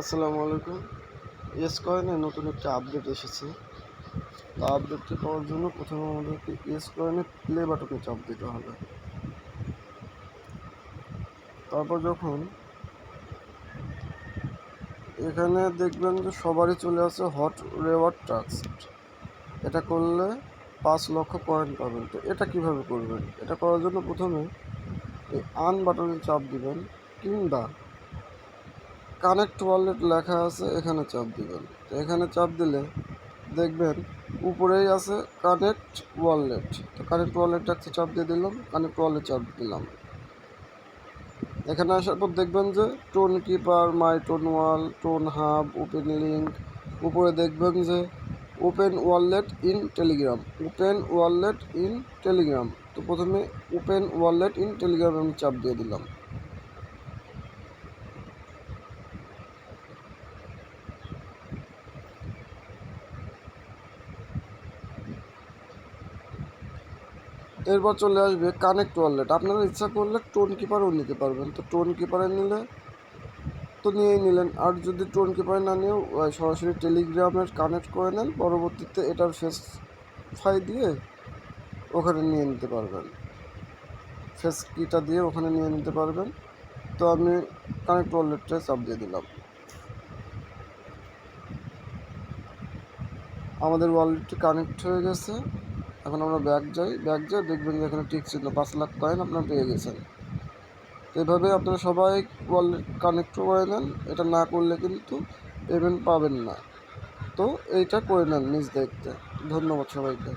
আসসালামু আলাইকুম। এস কয়েনে নতুন একটা আপডেট এসেছে। তো আপডেটটি পাওয়ার জন্য প্রথমে আমাদেরকে এস কয়েনে প্লে বাটনে চাপ দিতে হবে। তারপর যখন এখানে দেখবেন যে সবারই চলে আসে হট রেওয়ার্ড ট্রাস্ট এটা করলে পাঁচ লক্ষ পয়েন্ট পাবেন। তো এটা কীভাবে করবেন? এটা করার জন্য প্রথমে এই আন বাটনে চাপ দিবেন কিংবা কানেক্ট ওয়ালেট লেখা আছে, এখানে চাপ দিবেন। তো এখানে চাপ দিলে দেখবেন উপরেই আছে কানেক্ট ওয়ালেট তো কানেক্ট ওয়ালেটটা একটা চাপ দিয়ে দিলাম কানেক্ট ওয়ালেট চাপ দিলাম। এখানে আসার পর দেখবেন যে Tonkeeper MyTonWallet Tonhub open link উপরে দেখবেন যে open wallet in Telegram open wallet in Telegram তো প্রথমে ওপেন ওয়ালেট ইন টেলিগ্রাম আমি চাপ দিয়ে দিলাম। এরপর চলে আসবে কানেক্ট ওয়ালেট আপনারা ইচ্ছা করলে টোন কিপারও নিতে পারবেন। তো টোন কিপারে নিলে তো নিয়েই নিলেন। আর যদি টোন কিপারে না নিয়েও সরাসরি টেলিগ্রামের কানেক্ট করে নেন। পরবর্তীতে এটার ফেস ফাই দিয়ে ওখানে নিয়ে নিতে পারবেন। ফেস কিটা দিয়ে ওখানে নিয়ে নিতে পারবেন। তো আমি কানেক্ট ওয়ালেটটা চাপ দিয়ে দিলাম। আমাদের ওয়ালেটটি কানেক্ট হয়ে গেছে। এখন আমরা ব্যাগ যাই ব্যাগ যাই দেখবেন যে এখানে ঠিক ছিল, পাঁচ লাখ কয়েন আপনার পেয়ে গেছেন। তো এভাবে আপনারা সবাই ওয়ালেট কানেক্ট করে নেন, এটা না করলে কিন্তু পেমেন্ট পাবেন না। তো এইটা করে নেন নিজ দেখতে ধন্যবাদ সবাইকে।